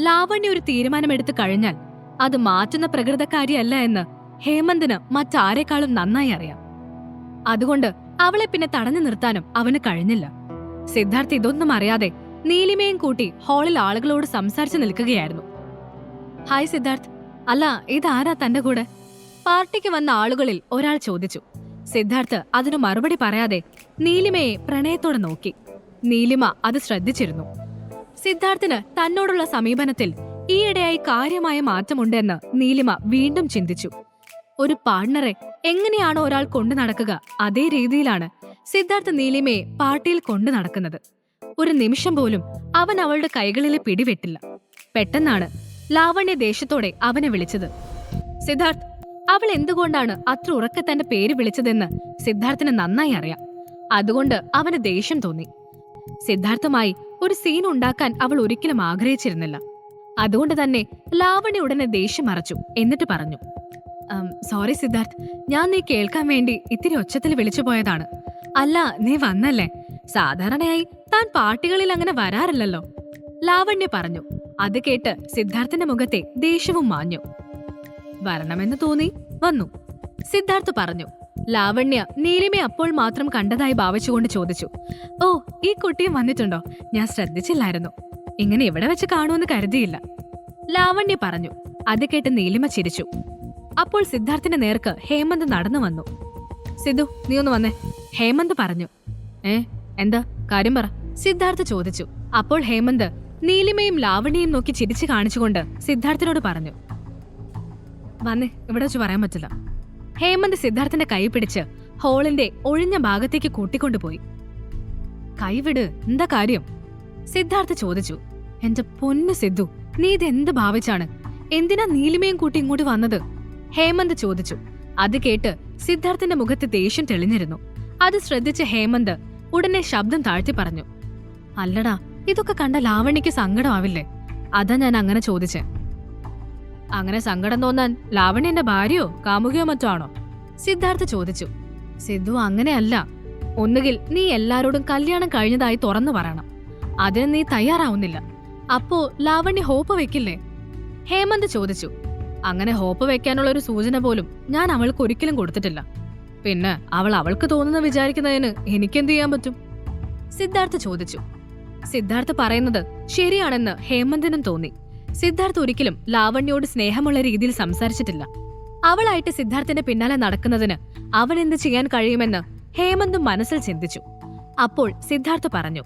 ലാവണ്യ ഒരു തീരുമാനമെടുത്തു കഴിഞ്ഞാൽ അത് മാറ്റുന്ന പ്രകൃതക്കാരിയല്ല എന്ന് ഹേമന്തിന് മറ്റാരെക്കാളും നന്നായി അറിയാം. അതുകൊണ്ട് അവളെ പിന്നെ തടഞ്ഞു നിർത്താനും അവന് കഴിഞ്ഞില്ല. സിദ്ധാർത്ഥ് ഇതൊന്നും അറിയാതെ നീലിമയും കൂട്ടി ഹാളിൽ ആളുകളോട് സംസാരിച്ചു നിൽക്കുകയായിരുന്നു. ഹായ് സിദ്ധാർത്ഥ്. അല്ല ഇതാരാ തന്റെ കൂടെ? പാർട്ടിക്ക് വന്ന ആളുകളിൽ ഒരാൾ ചോദിച്ചു. സിദ്ധാർത്ഥ് അതിനു മറുപടി പറയാതെ നീലിമയെ പ്രണയത്തോടെ നോക്കി. നീലിമ അത് ശ്രദ്ധിച്ചിരുന്നു. സിദ്ധാർത്ഥിന് തന്നോടുള്ള സമീപനത്തിൽ ഈയിടെയായി കാര്യമായ മാറ്റമുണ്ടെന്ന് നീലിമ വീണ്ടും ചിന്തിച്ചു. ഒരു പാർട്ണറെ എങ്ങനെയാണോ ഒരാൾ കൊണ്ടു നടക്കുക അതേ രീതിയിലാണ് സിദ്ധാർത്ഥ നീലിമയെ പാർട്ടിയിൽ കൊണ്ടു നടക്കുന്നത്. ഒരു നിമിഷം പോലും അവൻ അവളുടെ കൈകളിലെ പിടിവെട്ടില്ല. പെട്ടെന്നാണ് ലാവണ്യ ദേഷ്യത്തോടെ അവനെ വിളിച്ചത്. സിദ്ധാർത്ഥ് അവൾ എന്തുകൊണ്ടാണ് അത്ര ഉറക്കെ തന്റെ പേര് വിളിച്ചതെന്ന് സിദ്ധാർത്ഥിന് നന്നായി അറിയാം. അതുകൊണ്ട് അവന് ദേഷ്യം തോന്നി. സിദ്ധാർത്ഥുമായി ഒരു സീൻ ഉണ്ടാക്കാൻ അവൾ ഒരിക്കലും ആഗ്രഹിച്ചിരുന്നില്ല. അതുകൊണ്ട് തന്നെ ലാവണ്യ ഉടനെ ദേഷ്യം മറച്ചു. എന്നിട്ട് പറഞ്ഞു സോറി സിദ്ധാർത്ഥ് ഞാൻ നീ കേൾക്കാൻ വേണ്ടി ഇത്തിരി ഒച്ചത്തിൽ വിളിച്ചു പോയതാണ്. അല്ല നീ വന്നല്ലേ? സാധാരണയായി താൻ പാർട്ടികളിൽ അങ്ങനെ വരാറില്ലല്ലോ. ലാവണ്യ പറഞ്ഞു. അത് കേട്ട് സിദ്ധാർത്ഥന്റെ മുഖത്തെ ദേഷ്യവും മാഞ്ഞു. വരണമെന്ന് തോന്നി? വന്നു. സിദ്ധാർത്ഥ് പറഞ്ഞു ലാവണ്യ നീലിമയെ അപ്പോൾ മാത്രം കണ്ടതായി ഭാവിച്ചുകൊണ്ട് ചോദിച്ചു. ഓ ഈ കുട്ടിയും വന്നിട്ടുണ്ടോ? ഞാൻ ശ്രദ്ധിച്ചില്ലായിരുന്നു. ഇങ്ങനെ ഇവിടെ വെച്ച് കാണുമെന്ന് കരുതിയില്ല. ലാവണ്യ പറഞ്ഞു. അത് കേട്ട് നീലിമ ചിരിച്ചു. അപ്പോൾ സിദ്ധാർത്ഥിന്റെ നേർക്ക് ഹേമന്ത് നടന്നു വന്നു. സിദ്ധു നീ ഒന്ന് വന്നേ. ഹേമന്ത് പറഞ്ഞു. ഏ എന്താ? കാര്യം പറ. സിദ്ധാർത്ഥ് ചോദിച്ചു. അപ്പോൾ ഹേമന്ത് നീലിമയും ലാവണ്യയും നോക്കി ചിരിച്ചു കാണിച്ചുകൊണ്ട് സിദ്ധാർത്ഥിനോട് പറഞ്ഞു. വന്നേ ഇവിടെ വെച്ച് പറയാൻ പറ്റില്ല. ഹേമന്ത് സിദ്ധാർത്ഥന്റെ കൈ പിടിച്ച് ഹോളിന്റെ ഒഴിഞ്ഞ ഭാഗത്തേക്ക് കൂട്ടിക്കൊണ്ടുപോയി. കൈവിട് എന്താ കാര്യം? സിദ്ധാർത്ഥ ചോദിച്ചു. എന്റെ പൊന്നു സിദ്ധു നീ ഇതെന്ത് ഭാവിച്ചാണ്? എന്തിനാ നീലിമയും കൂട്ടി ഇങ്ങോട്ട് വന്നത്? ഹേമന്ത് ചോദിച്ചു. അത് കേട്ട് സിദ്ധാർത്ഥന്റെ മുഖത്ത് ദേഷ്യം തെളിഞ്ഞിരുന്നു. അത് ശ്രദ്ധിച്ച ഹേമന്ത് ഉടനെ ശബ്ദം താഴ്ത്തി പറഞ്ഞു. അല്ലടാ ഇതൊക്കെ കണ്ട ലാവണ്യക്ക് സങ്കടമാവില്ലേ? അതാ ഞാൻ അങ്ങനെ ചോദിച്ചേ. അങ്ങനെ സങ്കടം തോന്നാൻ ലാവണ്യന്റെ ഭാര്യയോ കാമുകയോ മറ്റോ ആണോ? സിദ്ധാർത്ഥ ചോദിച്ചു. സിദ്ധു അങ്ങനെയല്ല. ഒന്നുകിൽ നീ എല്ലാരോടും കല്യാണം കഴിഞ്ഞതായി തുറന്നു പറയണം. അതിന് നീ തയ്യാറാവുന്നില്ല. അപ്പോ ലാവണ്യ ഹോപ്പ് വെക്കില്ലേ? ഹേമന്ത് ചോദിച്ചു. അങ്ങനെ ഹോപ്പ് വെക്കാനുള്ള ഒരു സൂചന പോലും ഞാൻ അവൾക്ക് ഒരിക്കലും കൊടുത്തിട്ടില്ല. പിന്നെ അവൾ അവൾക്ക് തോന്നുന്ന വിചാരിക്കുന്നതിന് എനിക്കെന്ത് ചെയ്യാൻ പറ്റും? സിദ്ധാർത്ഥ ചോദിച്ചു. സിദ്ധാർത്ഥ് പറയുന്നത് ശരിയാണെന്ന് ഹേമന്തിനും തോന്നി. സിദ്ധാർത്ഥ ഒരിക്കലും ലാവണ്യോട് സ്നേഹമുള്ള രീതിയിൽ സംസാരിച്ചിട്ടില്ല. അവളായിട്ട് സിദ്ധാർത്ഥിന്റെ പിന്നാലെ നടക്കുന്നതിന് അവൻ എന്ത് ചെയ്യാൻ കഴിയുമെന്ന് ഹേമന്തും മനസ്സിൽ ചിന്തിച്ചു. അപ്പോൾ സിദ്ധാർത്ഥ് പറഞ്ഞു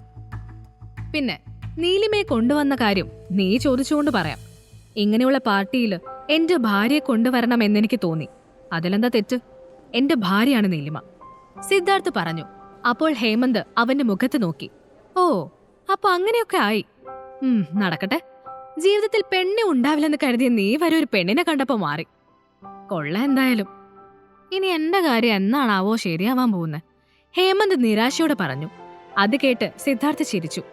പിന്നെ നീലിമയെ കൊണ്ടുവന്ന കാര്യം നീ ചോദിച്ചുകൊണ്ട് പറയാം. ഇങ്ങനെയുള്ള പാർട്ടിയിൽ എന്റെ ഭാര്യയെ കൊണ്ടുവരണം എന്നെനിക്ക് തോന്നി. അതിലെന്താ തെറ്റ്? എന്റെ ഭാര്യയാണ് നീലിമ. സിദ്ധാർത്ഥ് പറഞ്ഞു. അപ്പോൾ ഹേമന്ത് അവന്റെ മുഖത്ത് നോക്കി. ഓ അപ്പൊ അങ്ങനെയൊക്കെ ആയി. നടക്കട്ടെ. ജീവിതത്തിൽ പെണ്ണെ ഉണ്ടാവില്ലെന്ന് കരുതിയ നീ വരെ ഒരു പെണ്ണിനെ കണ്ടപ്പോൾ മാറി. കൊള്ള എന്തായാലും. ഇനി എന്റെ കാര്യം എന്നാണാവോ ശരിയാവാൻ പോകുന്നത് ഹേമന്ത് നിരാശയോടെ പറഞ്ഞു. അത് കേട്ട് സിദ്ധാർത്ഥ ചിരിച്ചു.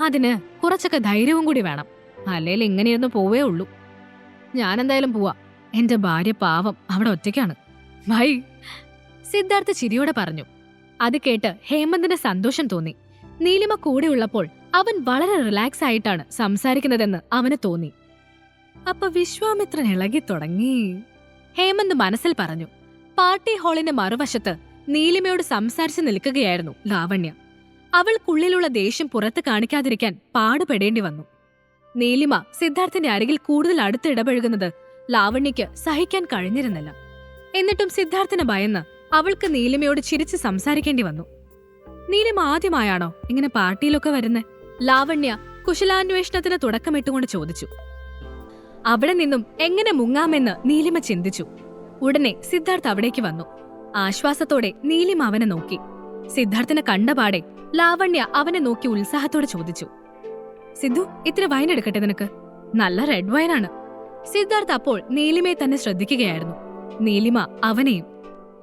അതിന് കുറച്ചൊക്കെ ധൈര്യവും കൂടി വേണം. അല്ലെങ്കിൽ ഇങ്ങനെയൊന്നും പോവേ ഉള്ളൂ. ഞാൻ എന്തായാലും പോവാ. എന്റെ ഭാര്യ പാവം അവിടെ ഒറ്റയ്ക്കാണ്. ഭൈ സിദ്ധാർത്ഥ ചിരിയോടെ പറഞ്ഞു. അത് കേട്ട് ഹേമന്തിന് സന്തോഷം തോന്നി. നീലിമ കൂടെ ഉള്ളപ്പോൾ അവൻ വളരെ റിലാക്സ് ആയിട്ടാണ് സംസാരിക്കുന്നതെന്ന് അവന് തോന്നി. അപ്പൊ വിശ്വാമിത്രൻ ഇളകി തുടങ്ങി. ഹേമന്ത് മനസ്സിൽ പറഞ്ഞു പാർട്ടി ഹാളിന്റെ മറുവശത്ത് നീലിമയോട് സംസാരിച്ചു നിൽക്കുകയായിരുന്നു ലാവണ്യ. അവൾക്കുള്ളിലുള്ള ദേഷ്യം പുറത്ത് കാണിക്കാതിരിക്കാൻ പാടുപെടേണ്ടി വന്നു. നീലിമ സിദ്ധാർത്ഥന്റെ അരികിൽ കൂടുതൽ അടുത്ത് ഇടപഴകുന്നത് ലാവണ്യയ്ക്ക് സഹിക്കാൻ കഴിഞ്ഞിരുന്നില്ല. എന്നിട്ടും സിദ്ധാർത്ഥിന് ഭയന്ന് അവൾക്ക് നീലിമയോട് ചിരിച്ച് സംസാരിക്കേണ്ടി വന്നു. നീലിമ ആദ്യമായാണോ ഇങ്ങനെ പാർട്ടിയിലൊക്കെ വരുന്നേ? ലാവണ്യ കുശലാന്വേഷണത്തിന് തുടക്കമിട്ടുകൊണ്ട് ചോദിച്ചു. അവിടെ നിന്നും എങ്ങനെ മുങ്ങാമെന്ന് നീലിമ ചിന്തിച്ചു. ഉടനെ സിദ്ധാർത്ഥ് അവിടേക്ക് വന്നു. ആശ്വാസത്തോടെ നീലിമ അവനെ നോക്കി. സിദ്ധാർത്ഥിനെ കണ്ടപാടെ ലാവണ്യ അവനെ നോക്കി ഉത്സാഹത്തോടെ ചോദിച്ചു. സിദ്ധു ഇത്ര വൈൻ എടുക്കട്ടെ നിനക്ക്? നല്ല റെഡ് വൈനാണ് സിദ്ധാർത്ഥ് അപ്പോൾ നീലിമയെ തന്നെ ശ്രദ്ധിക്കുകയായിരുന്നു. നീലിമ അവനെയും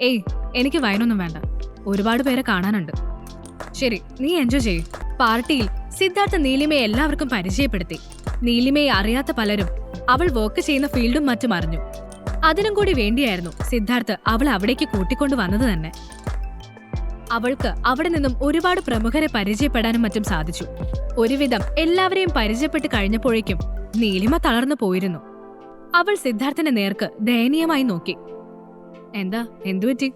ഏയ് എനിക്ക് വൈനൊന്നും വേണ്ട. ഒരുപാട് പേരെ കാണാനുണ്ട്. ശരി നീ എൻജോയ് ചെയ്യ്. പാർട്ടിയിൽ സിദ്ധാർത്ഥ നീലിമയെ എല്ലാവർക്കും പരിചയപ്പെടുത്തി. നീലിമയെ അറിയാത്ത പലരും അവൾ വർക്ക് ചെയ്യുന്ന ഫീൽഡും മറ്റും അറിഞ്ഞു. അതിനും കൂടി വേണ്ടിയായിരുന്നു സിദ്ധാർത്ഥ് അവൾ അവിടേക്ക് കൂട്ടിക്കൊണ്ടു വന്നത് തന്നെ. അവൾക്ക് അവിടെ നിന്നും ഒരുപാട് പ്രമുഖരെ പരിചയപ്പെടാനും മറ്റും സാധിച്ചു. ഒരുവിധം എല്ലാവരെയും പരിചയപ്പെട്ട് കഴിഞ്ഞപ്പോഴേക്കും നീലിമ തളർന്നു പോയിരുന്നു. അവൾ സിദ്ധാർത്ഥിന്റെ നേർക്ക് ദയനീയമായി നോക്കി. എന്താ? എന്തുപറ്റി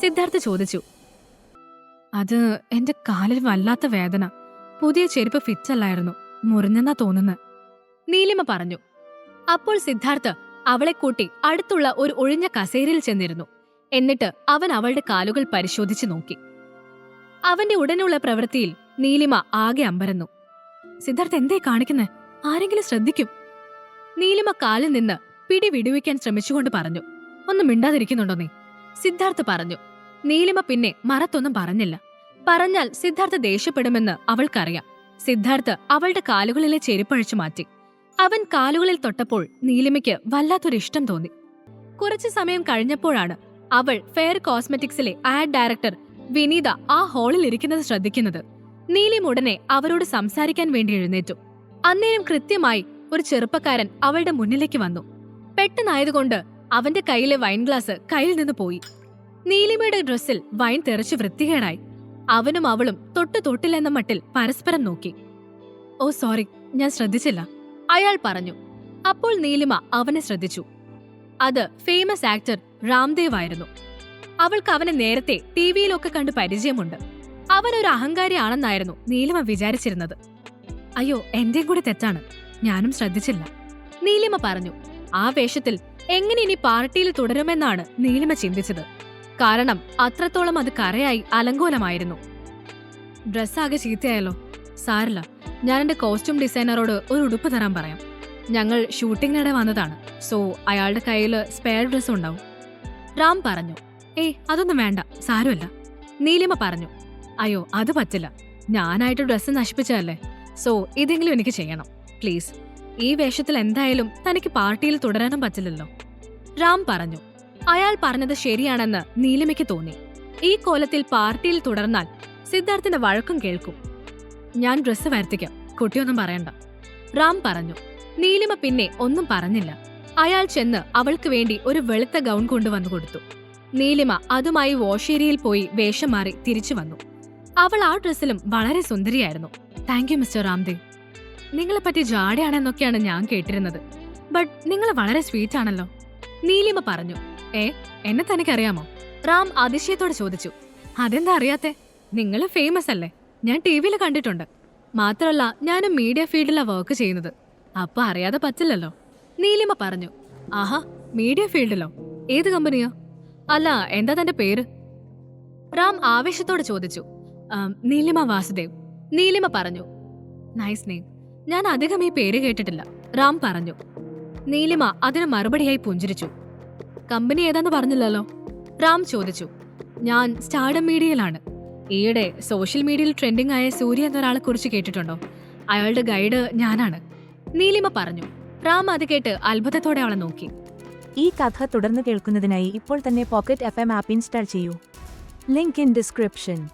സിദ്ധാർത്ഥ് ചോദിച്ചു. അത് എന്റെ കാലിൽ വല്ലാത്ത വേദന. പുതിയ ചെരുപ്പ് ഫിറ്റ് അല്ലായിരുന്നു മുറിഞ്ഞെന്നാ തോന്നുന്നു. നീലിമ പറഞ്ഞു അപ്പോൾ സിദ്ധാർത്ഥ് അവളെ കൂട്ടി അടുത്തുള്ള ഒരു ഒഴിഞ്ഞ കസേരയിൽ ചെന്നിരുന്നു. എന്നിട്ട് അവൻ അവളുടെ കാലുകൾ പരിശോധിച്ചു നോക്കി. അവന്റെ ഉടനുള്ള പ്രവൃത്തിയിൽ നീലിമ ആകെ അമ്പരന്നു. സിദ്ധാർത്ഥ് എന്തേ കാണിക്കുന്നേ? ആരെങ്കിലും ശ്രദ്ധിക്കും. നീലിമ കാലിൽ നിന്ന് പിടി വിടുവിക്കാൻ ശ്രമിച്ചുകൊണ്ട് പറഞ്ഞു ഒന്നും മിണ്ടാതിരിക്കുന്നുണ്ടോ നീ? സിദ്ധാർത്ഥ് പറഞ്ഞു നീലിമ പിന്നെ മറത്തൊന്നും പറഞ്ഞില്ല. പറഞ്ഞാൽ സിദ്ധാർത്ഥ ദേഷ്യപ്പെടുമെന്ന് അവൾക്കറിയാം. സിദ്ധാർത്ഥ് അവളുടെ കാലുകളിലെ ചെരുപ്പഴിച്ചു മാറ്റി. അവൻ കാലുകളിൽ തൊട്ടപ്പോൾ നീലിമയ്ക്ക് വല്ലാത്തൊരു ഇഷ്ടം തോന്നി. കുറച്ചു സമയം കഴിഞ്ഞപ്പോഴാണ് അവൾ ഫെയർ കോസ്മെറ്റിക്സിലെ ആഡ് ഡയറക്ടർ വിനീത ആ ഹാളിൽ ഇരിക്കുന്നത് ശ്രദ്ധിക്കുന്നത്. നീലിം ഉടനെ അവരോട് സംസാരിക്കാൻ വേണ്ടി എഴുന്നേറ്റു. അന്നേരം കൃത്യമായി ഒരു ചെറുപ്പക്കാരൻ അവളുടെ മുന്നിലേക്ക് വന്നു. പെട്ടെന്നായതുകൊണ്ട് അവന്റെ കയ്യിലെ വൈൻ ഗ്ലാസ് കയ്യിൽ നിന്ന് പോയി. നീലിമയുടെ ഡ്രസ്സിൽ വൈൻ തെറിച്ച് വൃത്തികേടായി. അവനും അവളും തൊട്ടു തൊട്ടില്ലെന്ന മട്ടിൽ പരസ്പരം നോക്കി. ഓ സോറി ഞാൻ ശ്രദ്ധിച്ചില്ല. അയാൾ പറഞ്ഞു. അപ്പോൾ നീലിമ അവനെ ശ്രദ്ധിച്ചു. അത് ഫേമസ് ആക്ടർ രാംദേവ് ആയിരുന്നു. അവൾക്ക് അവനെ നേരത്തെ ടി വിയിലൊക്കെ കണ്ട് പരിചയമുണ്ട്. അവനൊരു അഹങ്കാരിയാണെന്നായിരുന്നു നീലിമ വിചാരിച്ചിരുന്നത്. അയ്യോ എന്റെയും കൂടി തെറ്റാണ്. ഞാനും ശ്രദ്ധിച്ചില്ല. നീലിമ പറഞ്ഞു. ആ വേഷത്തിൽ എങ്ങനെ ഇനി പാർട്ടിയിൽ തുടരുമെന്നാണ് നീലിമ ചിന്തിച്ചത്. കാരണം അത്രത്തോളം അത് കരയായി അലങ്കോലമായിരുന്നു. ഡ്രസ്സാകെ ചീത്തയായല്ലോ. സാരില്ല ഞാൻ എന്റെ കോസ്റ്റ്യൂം ഡിസൈനറോട് ഒരു ഉടുപ്പ് തരാൻ പറയാം. ഞങ്ങൾ ഷൂട്ടിങ്ങിനിടെ വന്നതാണ്. സോ അയാളുടെ കയ്യിൽ സ്പെയർ ഡ്രസ് ഉണ്ടാവും. റാം പറഞ്ഞു ഏയ് അതൊന്നും വേണ്ട സാരമല്ല. നീലിമ പറഞ്ഞു അയ്യോ അത് പറ്റില്ല. ഞാനായിട്ട് ഡ്രസ്സ് നശിപ്പിച്ചതല്ലേ? സോ ഇതെങ്കിലും എനിക്ക് ചെയ്യണം. പ്ലീസ് ഈ വേഷത്തിൽ എന്തായാലും തനിക്ക് പാർട്ടിയിൽ തുടരാനും പറ്റില്ലല്ലോ. റാം പറഞ്ഞു അയാൾ പറഞ്ഞത് ശരിയാണെന്ന് നീലിമയ്ക്ക് തോന്നി. ഈ കോലത്തിൽ പാർട്ടിയിൽ തുടർന്നാൽ സിദ്ധാർത്ഥിന്റെ വഴക്കും കേൾക്കും. ഞാൻ ഡ്രസ്സ് വരുത്തിക്കാം. കുട്ടിയൊന്നും പറയണ്ട. റാം പറഞ്ഞു. നീലിമ പിന്നെ ഒന്നും പറഞ്ഞില്ല. അയാൾ ചെന്ന് അവൾക്ക് വേണ്ടി ഒരു വെളുത്ത ഗൗൺ കൊണ്ടുവന്നു കൊടുത്തു. നീലിമ അതുമായി വാഷേരിയിൽ പോയി വേഷം മാറി തിരിച്ചു വന്നു. അവൾ ആ ഡ്രസ്സിലും വളരെ സുന്ദരിയായിരുന്നു. താങ്ക് യു മിസ്റ്റർ രാംദേവ് നിങ്ങളെപ്പറ്റി ജാടയാണെന്നൊക്കെയാണ് ഞാൻ കേട്ടിരുന്നത്. ബട്ട് നിങ്ങൾ വളരെ സ്വീറ്റ് ആണല്ലോ. നീലിമ പറഞ്ഞു. ഏ എന്നെ തനിക്കറിയാമോ? റാം അതിശയത്തോടെ ചോദിച്ചു. അതെന്താ അറിയാത്തെ? നിങ്ങൾ ഫേമസ് അല്ലേ? ഞാൻ ടി വിയിൽ കണ്ടിട്ടുണ്ട്. മാത്രമല്ല ഞാനും മീഡിയ ഫീൽഡിലാണ് വർക്ക് ചെയ്യുന്നത്. അപ്പൊ അറിയാതെ പറ്റില്ലല്ലോ. നീലിമ പറഞ്ഞു. ആഹാ മീഡിയ ഫീൽഡിലോ ഏത് കമ്പനിയോ അല്ല എന്താ തന്റെ പേര്? റാം ആവേശത്തോടെ ചോദിച്ചു. നീലിമ വാസുദേവ്. നീലിമ പറഞ്ഞു. നൈസ് നെയിം ഞാൻ അധികം ഈ പേര് കേട്ടിട്ടില്ല. റാം പറഞ്ഞു. നീലിമ അതിന് മറുപടിയായി പുഞ്ചിരിച്ചു. കമ്പനി ഏതാന്ന് പറഞ്ഞില്ലല്ലോ. റാം ചോദിച്ചു. ഞാൻ സ്റ്റാർഡം മീഡിയയിലാണ്. ഈയിടെ സോഷ്യൽ മീഡിയയിൽ ട്രെൻഡിംഗ് ആയ സൂര്യ എന്നൊരാളെ കുറിച്ച് കേട്ടിട്ടുണ്ടോ? അയാളുടെ ഗൈഡ് ഞാനാണ്. നീലിമ പറഞ്ഞു. റാം അത് കേട്ട് അത്ഭുതത്തോടെ അവളെ നോക്കി. ഈ കഥ തുടർന്ന് കേൾക്കുന്നതിനായി ഇപ്പോൾ തന്നെ pocket F M app install ചെയ്യൂ. Link in description.